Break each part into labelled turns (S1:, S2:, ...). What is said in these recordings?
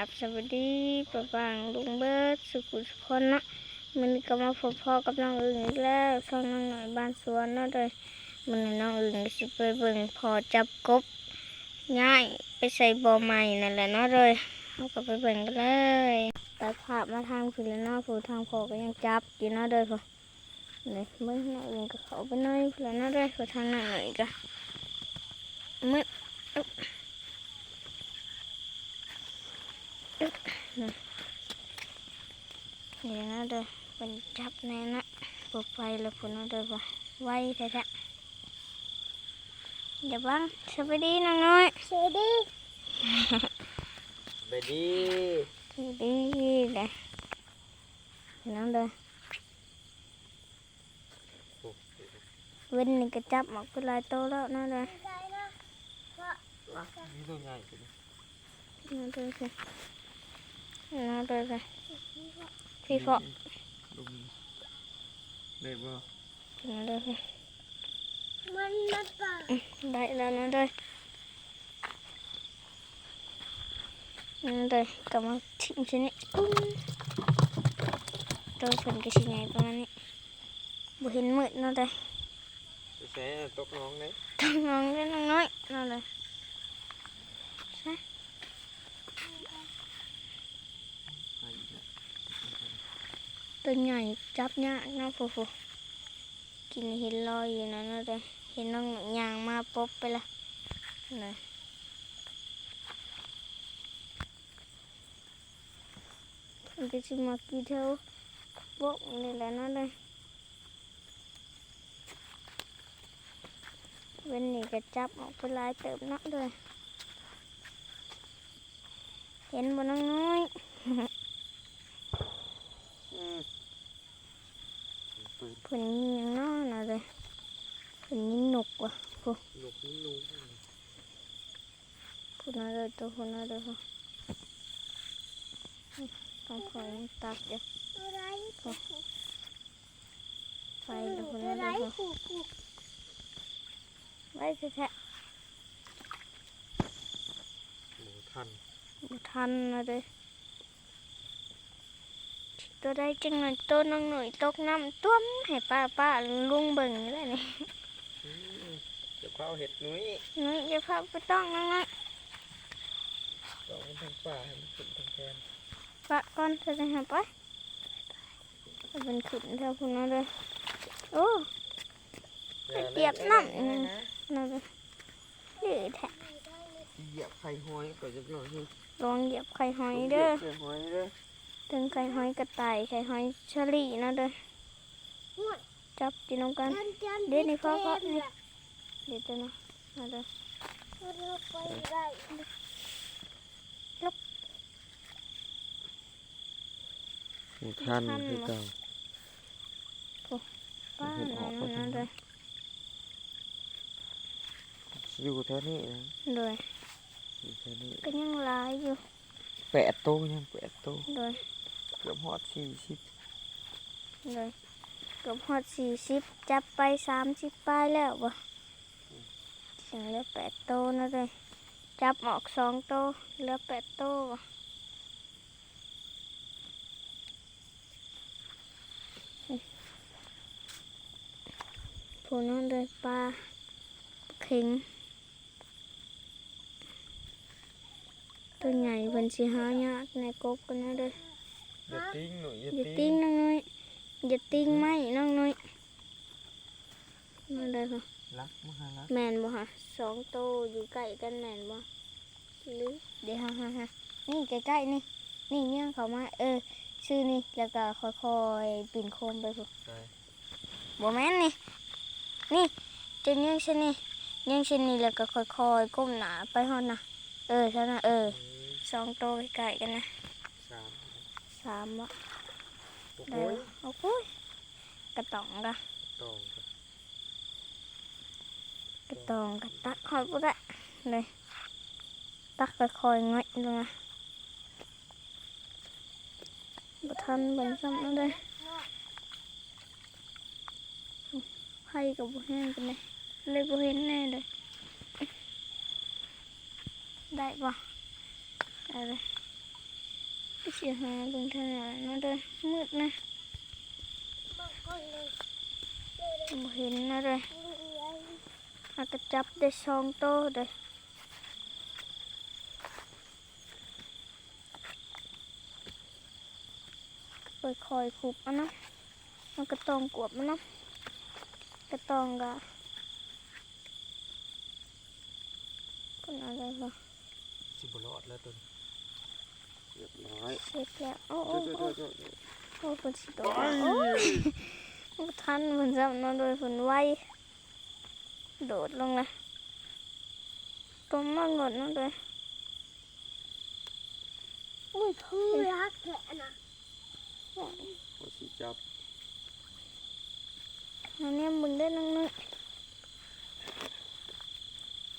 S1: อับสวัสดีประบางลุงเบิร์ดสุขุสุคนนะมันก็มาพบพ่อกับน้องอึ่งอีกแล้วช่องน้องหน่อยบ้านสวนเนาะเลยมันน้องอึ่งสิไปเบิ่งพอจับกบง่ายไปใส่บ่อใหม่นั่นแหละเนาะเลยเราก็ไปเบิ่งกันเลยตัดภาพมาทางพี่แล้วเนาะผู้ทางพอก็ยังจับอยู่เนาะเลยพ่อเลยเมื่อน้องอึ่งก็เขาไปน้อยพี่แล้วเนาะเลยผู้ทางน้องหน่อยก็มืด เดี๋ยวนะเด้อเป็นจับแน่นะปลุกไฟแล้วผลนะเด้อบ่ไวแท้ๆอย่าบังสวัสดีน้องน้อย
S2: สวัสดี
S3: ไปดี
S1: สวัสดีเลยน้องเด้อเว้นนี่ก็จับหมอกเป็นหลายโตแล้วนะเด้อ
S2: ได้นะเพราะ
S3: นี่ตัวใหญ่สุด
S1: น้องเด้อสิน้องเด้อสิพี่ฟอก
S3: ลุมได้บ่
S1: น้องเด้อสิ
S2: มันมาป่า
S1: ได้แล้วน้องเด้อน้องเด้อกลับมาทิ้งชิ้นนี้ปุ้งตัวเพิ่นก็สิใหญ่ ประมาณนี้บ่เห็นมืดเนาะเด้อ
S3: ไปใส่ตกน้องเลย
S1: ต้องน้องเล่นน้องน้อยเนาะเด้อใช่
S3: ไปอีกแล้ว
S1: ตัวใหญ่จับยากเนาะฟูฟูกินเห็นลอยอยู่นะเนาะเด้อเห็นน้องยางมาปุ๊บไปละเลยมันก็สิมากี่เท่าบกนี่แหละเนาะเด้อเว้นนี่ก็จับออกไปหลายเติบเนาะเด้อเห็นบ่น้องน้อย
S3: อืม ปืน
S1: เพิ่นยิงหยังเนาะเนาะเด้อเพิ่นยิงนกว่ะพู
S3: ลูกนี่ลุง
S1: พูน่าเด้อตัวพูน่าเด้อพูต้องคอยยังตักอยู่
S2: อะไร
S1: ไฟเด้อพู
S2: อะ
S1: น่า
S2: ไร
S1: เด้อพู
S2: ขู่ขู่
S1: ไว้แท้
S3: หมูทัน
S1: ๆบ่ทันนะเด้อ ตัวใดจังหน่อยตัวน้องหน่อยตกน้ำต้วมให้ป้าป้าลุงเบิ่งนี่แหละนี่
S3: อืมเดี๋ยวเผาเห็ดนุ้ย
S1: น้อยอย่าพาไปต้องนะนะ
S3: ต้องมันทางป่าให้มันขึ้นทางแทน
S1: ปะก่อนเธอจะหาไปเอาเป็นขึ้นเท่าพูน่าเด้อโอ้เหยียบน้ำ
S3: อย่าเลยนะ
S1: น่าเด้อดื้อแท้
S3: เหยียบไข่หอยก่อนจะหน่อยนึง
S1: ลองเหยียบไข่หอยเด้อ
S3: เหยียบไข่หอยเด้อ
S1: ถึงไข่หอยกระต่ายไข่หอยเชอรี่นะเด้อ
S2: หมด
S1: จับกินน้ำกัน
S2: จันจัน
S1: เดี๋ยวนี่พ่อพ่อนี่เดี๋ยวจะนะนะเด้อ
S2: เราไปได้
S3: หมูทันคือเก่า
S1: ป้า
S3: เห็นอ
S1: นะ
S3: อกไป
S1: นะ
S3: ทาง
S1: เด้อ
S3: อยู่แถวนี้นะ
S1: โดย
S3: อยู่แถวนี้
S1: ก็ยังหลายอยู่
S3: แปดโตยังแปดโต
S1: โดย
S3: เกือบฮอดสี่สิบ
S1: โดยเกือบฮอดสี่สิบจับไปสามสิบปลายแล้วบ่ถึงเหลือแปดโตนะเด้อจับออกสองโตเหลือแปดโตบ่ผู้นั้นเลยปลาเข็งตัวใหญ่เพิ่นสิหายากในกบกันนะเด้อ
S3: อย่าติ้งหนูอย่า
S1: อย่า
S3: ติ้
S1: ติ้
S3: ง
S1: งน้องน้อยอย่าติ้งไม่น้องน้อยมาได้ค่ะ
S3: รักมหารัก
S1: แมนบ่ฮะสองโตวอยู่ใกล้กันแมนบ่หรือเดี๋ยวฮะฮะฮะนี่ใกล้ๆนี่ นี่เนี่ยเขามา เออ ชื่อนี่แล้วก็ค่อยๆปีนโคมไปพุ่น
S3: ใช่
S1: บ่แม่นนี่ นี่จะเนียงเช่นนี่เนียงเช่นนี่แล้วก็ค่อยๆก้มหน้าไปฮอดนะเออท่านะเออ
S3: อืม
S1: สองโตวใกล้ๆกันนะ
S3: สาม
S1: สามบ่
S3: โอ้โห
S1: ได้บ่โอ้โหกระตองกะ
S3: ตองครับ
S1: กระตองกระตักหอยปุ๊ได้เลยตักค่อยๆง่อยลงมาบ่ทันเบิ่งซ้ำนั่นเลยไผ่กับบ่แห้งกันเลยเลยบ่เห็นแน่เลยได้ปะได้เลย เสียหาเบิ่งทางไหนเนเด้อมืดนะ
S2: บอกก่อนเห็
S1: นนะเล
S2: ย
S1: อากระจับได้สองโตเด้อคอยขุบเอะนะมันก็ต้องกวบมันนะก็ต้องกะเป็นอะไรบ่
S3: สิบรอดแล้วตัวนี้ เรียบร้อย
S1: เสร็จแล้วโอ้โอ้
S3: โจ้
S1: โอ้
S3: โจ้โจ้
S1: โอ้คนสิโตแล้วโอ้ยบ่ทันเหมือนจำเนอนโดยผลไวโดดลงเลยตัวมากหมดเนอนเลย
S2: อุ้ยคือรักแกนะ
S3: พอสิจับ
S1: อันนี้มึงได้นั่งนึง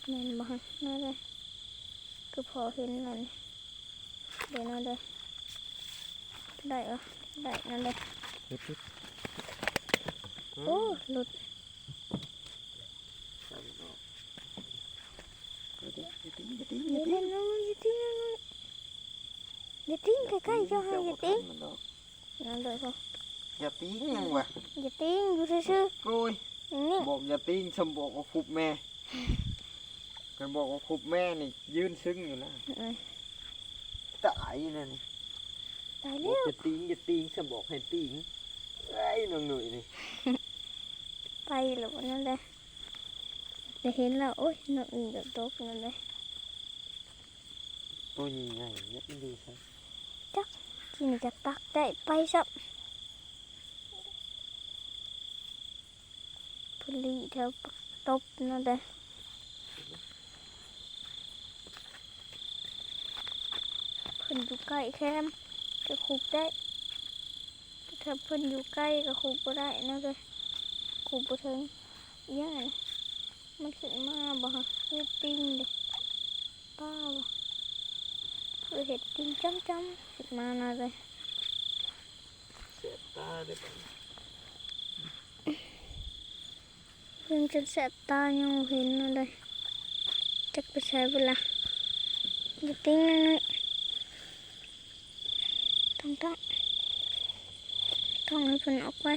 S1: แม่นบ้างนั่นเลยคือพอเห็นแล้วนี่เดี๋ยวนั่นเลยได้เหรอได้นั่นเลย
S3: เฮ็ดเฮ็ด
S1: โอ้หลุด
S3: จับออกเดี๋ยวๆอย่าติ้งอย่าติ้งอ
S1: อย่า
S3: ย่า
S1: เล่
S3: ติ้ง
S1: นน้องอย่าติ้งน้องอย่าติ้งใกล้ๆเจ้าให้อย่าติ้ง
S3: มัน ดอก
S1: นั่นเลยพอ
S3: อย่าติ้งยังวะ
S1: อย่าติ้งอยู่ซื่อ
S3: โอ้ย
S1: ๆนิ่ง
S3: บอกอย่าติ้งสมบอกว่าคุบ ตายนั่นนี่
S1: ตาย
S3: บ
S1: แล้
S3: อก
S1: ว
S3: จะติ้งอย่าติ้งสมบอกให้ติ้งไอ้น้องหนุ่ยนี่
S1: ไปหรือว่านั่นเลยได้เห็นแล้วโอ้ยน้องอื่นกับตกนั่นเลย
S3: ตัวใหญ่ๆเนี่ยมันดูใช่
S1: ที่นี่จะตักได้ไปสับพลีแถวปักตบนั่นเลยเพิ่ นอยู่ใกล้แคมป์ก็คุบได้ถ้าเพิ่นอยู่ใกล้ก็คุบบ่ได้นั่นเลยคุบบ่ถึงอิหยังไงมันขึ้นมาบ่ฮะคือติ้งเด้ป้าบ่คือเห็ดติ้งจ้ำๆขึ้นมานั่นเลย
S3: เสียตาได้ปะ
S1: ยังจนแสบตายังบ่เห็นนั่นเลยจักไปใช้เวลาอย่าติ้งนั่นเลย ต้องต้องต้องให้เพิ่นออกไป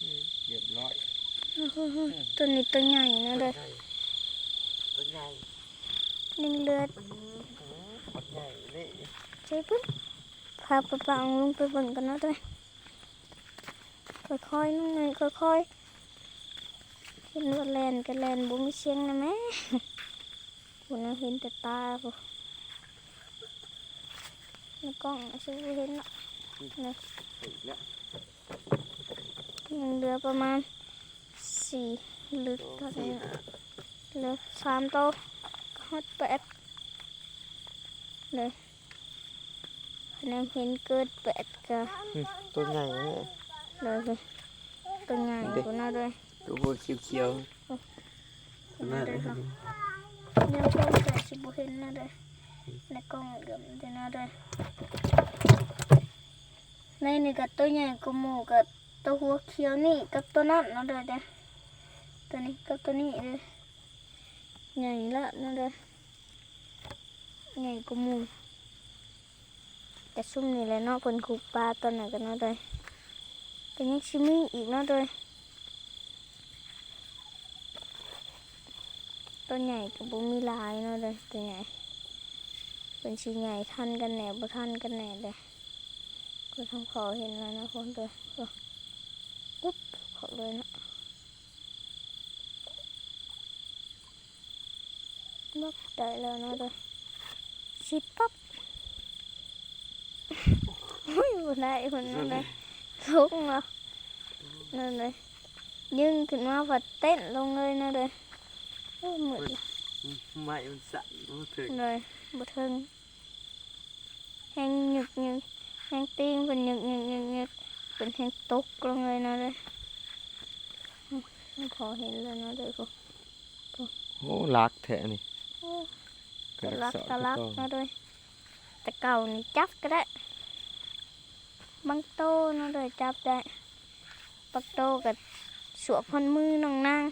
S3: อืมเรียบร้อย
S1: โอ้โหตัวนี้ตัวใหญ่นะเลย
S3: ตัวใหญ่
S1: นึ่งเลือด
S3: ตัวใหญ่นี่
S1: ใช่ปุ๊บพาปะปังลงไปเบิ่งกันนะเลยค่อยๆนั่งเลยค่อยๆเห็นว่าแลนกับแลนบุ้มีเสียงนะแม่ คุณเห็นแต่ตาปุ๊ในกล้องฉันไม่เห็นหรอกนะ
S3: อีกแล้ว
S1: ยังเหลือประมาณสี่หรือ
S3: สอง
S1: เท่า
S3: สี่
S1: นี้
S3: ห้า
S1: เหลือสามโตวฮอตแปดเลยคะแนนเห็นเกิดแปดก็
S3: อืมตัวใหญ่เนี่ย
S1: เลยเลยตัวใหญ่กว่าน่าเลย
S3: ตัวหัวเขียวๆตัวน่าเลย ครับ
S1: ยังกล้องแต่สิบุเห็นน่าเลยในกล้องเกือบจะน่าเลยในนี่กับตัวใหญ่กว่าหมูกับตัวหัวเขียวนี่กับตัวนั้นน่าเลยเด้อตัวนี้กับตัวนี้เลยใหญ่ละน่าเลยใหญ่กว่าหมูแต่ซุ่มนี่แหละเนาะเพิ่นคูปลาตัวไหนกันเนาะเลยก็ยังชิมีอีกเนาะเลย ตัวใหญ่กับบุมีหลายเนาะเลยตัวใหญ่เป็นชิ้นใหญ่ทันกันแหน่บ่ทันกันแหน่เลยก็ทำขอเห็นแล้วนะคนตัวก็ปุ๊บขอเลยนะบับได้แล้วเนาะเลยชิดปั๊บโอ้ยบ่ได้คนนั้นเลยทุกเนาะนั่นเลยยึงขึ้นมาผัดเต้นลง เลยนะเลยโอ้ยหมด
S3: ไม่มันสั่นมันถึง
S1: เลยบ่ถึงแหงหยึกหยึกแหงติ้งเป็นหยึกหยึกหยึกหยึกเป็นแหงตกลงเลยนะเลยอืมไม่พอเห็นแล้วนะเลยกู
S3: โอ้รักแท้นี่
S1: โอ้กะลักกะลักนะเลยแต่เก่านี่จับก็ได้บางโตนะเลยจับได้ปักโตกับสวมพันมือน้องนาง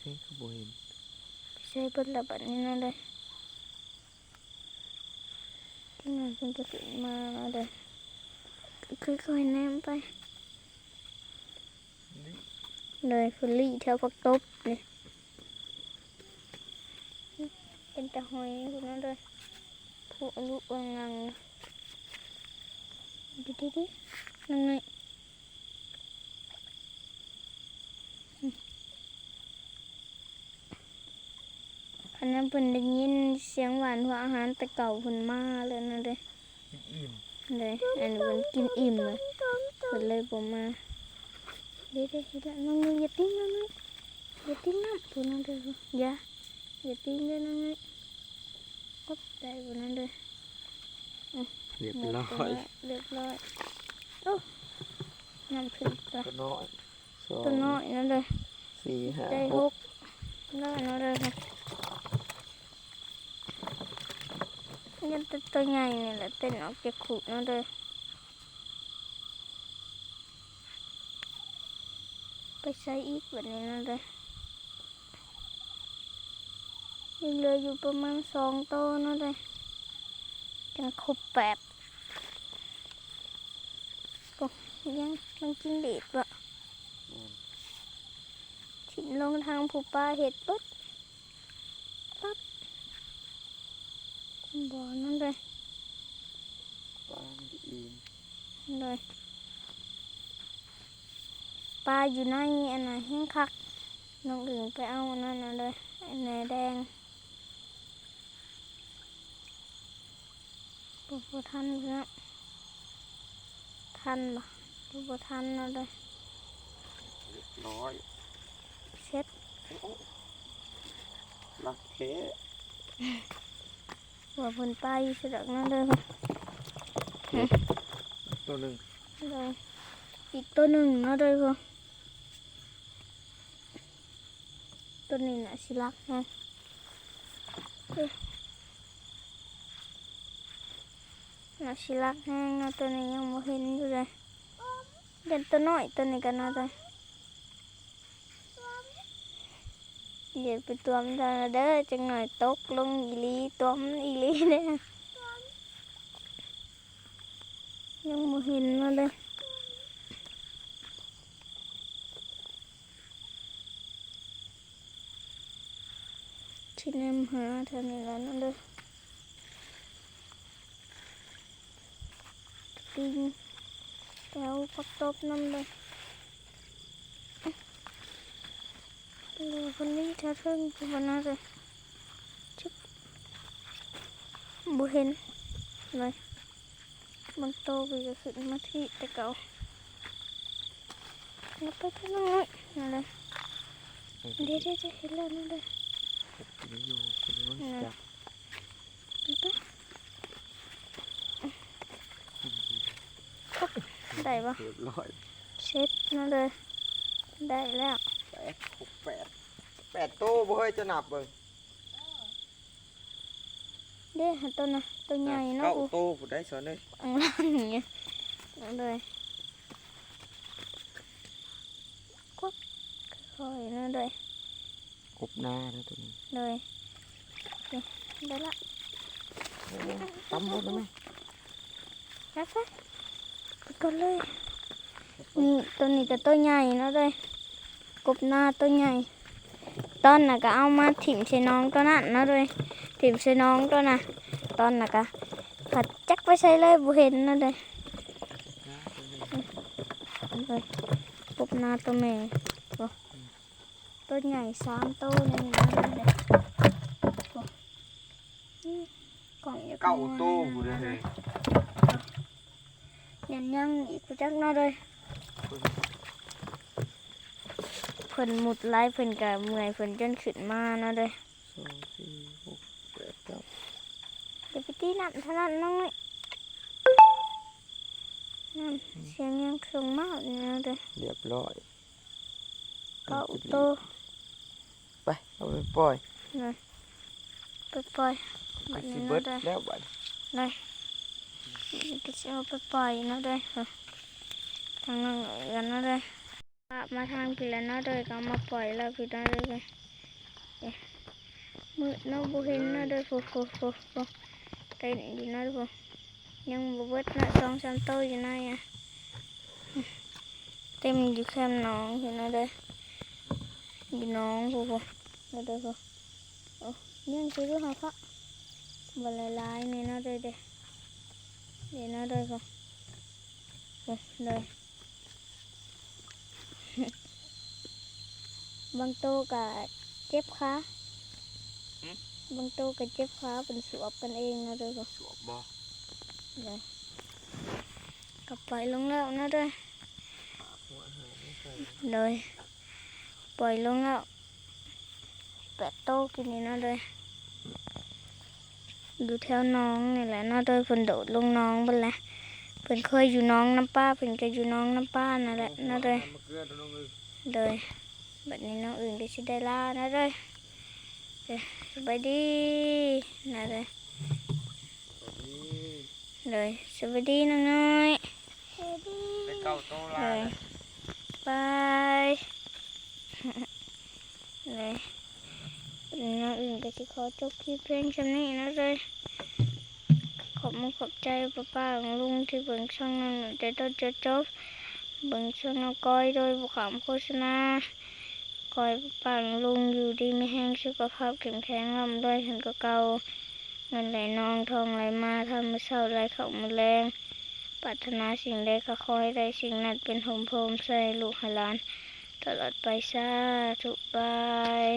S3: เฮ้ยเขา บ่เห็น
S1: ใช้เบิ้ลระบัดนี้เนาะเลยที่งานเพิ่นจะขึ้นมาเนาะเลยค่อยๆแนมไปเลยฟุลี่เท่าพักตบนี่เป็นตะหอยคุณนั่นเลยผู้อายุวางงังดิดิดินั่นไง อันนั้นเพิ่นได้ยินเสียงหวานหัวอาหารแต่เก่าเพิ่นมาเลยนั่นเลย
S3: อิ่ม
S1: เลยอันนี้เพิ่นกินอิ่มเลยเพิ่นเลยบ่มาเดี๋ยวเดี๋ยวเห็นละน้องนึงอย่าติ้งน้องนึงอย่าติ้งน้ำพูนั่นเด้ออย่าอย่าติ้งเด้อน้องนึงอ๊บได้พูนั่นเด้อ
S3: เรียบ
S1: หมด
S3: ร้อ
S1: ตัวยละเรียบร้อยโอ้น้ำขึ้นตัว
S3: ตัวน้อยสอง
S1: ตัวน้อยนั่นเลย
S3: สี่ห้า
S1: ได้
S3: ห
S1: ห
S3: ก
S1: กได้นั่นเลยค่ะยัน ตัวตัวใหญ่นี่แหละเต้นออกจากขุนั่นเลยไปใช้อีกแบบนี้นั่นเลยยังเหลืออยู่ประมาณสองโตวนั่นเลยจังครบแปดก็ยังมันกินเด็ดวะถิ่นลงทางผู้ป้าเห็ดปุ๊บปั๊บ บ่อนั่นเลย
S3: ปลาอิ่ม
S1: นั่นเลยปลาอยู่ในอันน่ะแห้งคักน้องอื่นไปเอาอันนั่นน่ะเลยอันไหนแดงบ่บ่ทันเพื่อนทันบ่ดูบ่ทันเนาะเลย
S3: เรียบร้อย
S1: เช็ด
S3: รักแท้
S1: หัวเพิ่นไปอยู่สิดอกนั่นเลย
S3: ตัวหนึ่ง
S1: เลยอีกตัวหนึ่งเนาะเลยพ่อตัวนี้น่ะสิรักนะเอ้ยน่ะสิรักแห้งเนาะตัวนี้ยังบ่เห็นอยู่เลยเด่นตัวน้อยตัวนี้กันเนาะเล ยเดี๋ยวไปตัวมันเด้อเด้อจังหน่อยตกลงอีหลีตัวมันอีหลีเด้อ ยังไม่เห็นมาเลยที่นำหาเท่านี้แล้วนั่นเลยปิงแก้วพักตบนั่นเลย เลยคนนี้เธอเพิ่งกูมาน่าเลยชิบบุเห็นเลยมันโตไปก็ขึ้นมาที่แต่ เก่าแล้วไปที่น้อยนั่นเลยเดี๋ยวเดี๋ยวเดี๋ยวเห็นแล้วนั่นเลย
S3: กินอยู่คุณรู้
S1: อืม
S3: จัก
S1: ไปได้ปะ
S3: เรียบร้อย
S1: เช็ดนั่นเลยได้แล้ว
S3: แปดหกแปดแปดตู้บ่เฮ้ยจะนับเบิ่ง
S1: เดี๋ยวหาตัวน่ะตัวใหญ่เนาะ
S3: เก้า
S1: อู
S3: ตู้ผู้ได้สอนเลย
S1: อังล่างอย่างเงี้ยนั่นเลยกดค่อยๆนั่นเลย
S3: กบหน้าแล้วตัวนี้
S1: เลยนี่ได้ละ
S3: ตั้มหมดแล้วไหม
S1: ไปไปไปก่อนเลยนี่ตัวนี้ก็ตัวใหญ่เนาะเลย กบหน้าตัวใหญ่ ตอนน่ะก็เอามาถิ่มใส่น้องตัวนั้นเนาะเลยถิ่มใส่น้องตัวน่ะ ตอนน่ะก็ผัดจักไปใส่เลยบุเห็นเนาะเลยเลยกบหน้าตัวแม่โอ้ตัวใหญ่สามตัวนี่นะเลยโอ้นี่กล่องอยู่
S3: เก้า
S1: ข้งใน
S3: ตู้ผู้ได้
S1: นะ
S3: เลย
S1: ยังยังอีกกูจักเนาะเลย เพิ่นหมุดไล่เพิ่นก็เมื่อยเพิ่นจนขึ้นมาเนาะเด้อ
S3: สองสี่หกแปดเก้า
S1: เดี๋ยวไปตีน้ำเท่านั้นน้องนี่น้ำเสียงยังเครื่องมากเนาะเด้อ
S3: เรียบร้อย
S1: เก็อุโต
S3: ไปเอาไปปล่อย
S1: เลยไปปล่อย
S3: ไปสิเบิ
S1: เนาะ
S3: ดแล้วบัด
S1: เลยนี่ก็จะเอาไปปล่อยเนาะเด้อทางนั้นกันเนาะเด้อ มาทางพี่แล้วเนาะเด้อก็เอามาปล่อยแล้วพี่เนาะเด้อเอ๊ะมืดเนาะบ่เห็นเนาะเด้อโฟโฟโฟโฟเต้นอยู่เนาะเด้อโฟยังบ่เบิดเนาะสองสามโตวอยู่ในอะเต็มอยู่แคมหนองอยู่เนาะเด้ออยู่หนองโฟโฟเนาะเด้อโฟโอ้ยังสิรู้หาพระบ่หลายๆนี่เนาะเด้อเด้อเดี๋ยวเนาะเด้อโฟโอ้เด้อ บางโตวก็เจ็บขาบางโตวก็เจ็บขาเป็นสวบกันเองนะเด้อก็
S3: สวบบ่
S1: เลยกลับไปลงแล้วนะเด้อ
S3: หัวหายไม่เคย
S1: เลยปล่อยลงแล้วแปดโตวกินนี่นะเด้ออยู่แถวหน้องนี่แหละนะเด้อเพิ่นโดดลงหน้องเบิ่นแหละเพิ่นเคยอยู่หน้องน้ำป้าเพิ่นก็อยู่หน้องน้ำป้านั่นแหละนะเด้อ
S3: มะเกลือตัวน้องเอ้ย
S1: เลยบัดนี้น้องอื่นก็สิได้ลานะเลยเอ้ยสบายดีนะเลย
S3: สวัสดี
S1: เลยสวัสดีน้องน้อย
S2: เฮ้ยดี
S3: ได้เก้าโตลา
S1: เลย
S3: แล้ว
S1: บายเลยบัดนี้น้องอื่นก็สิขอจบคลิปเพลงชำนี้นะเลยขอ บมุณขอบใจป้าป้าของลุงที่เบิ่งช่องนั้นแต่ต้นจนจบเบิ่งช่องน้องก้อยโดยบุคำโฆษณาคอยปั่นลุงอยู่ดีไม่แห้งสุขภาพแข็งแข็งร่ำด้วยถึงก็เก่าเงินไหลนองทองไหลมาทำมือเศร้าไหลเข้ามือแรงปรารถนาสิ่งใดก็ขอให้ได้สิ่งนั้นเป็นโฮมโพมใส่ลูกให้หลาน ตลอดไปซาทุกบาย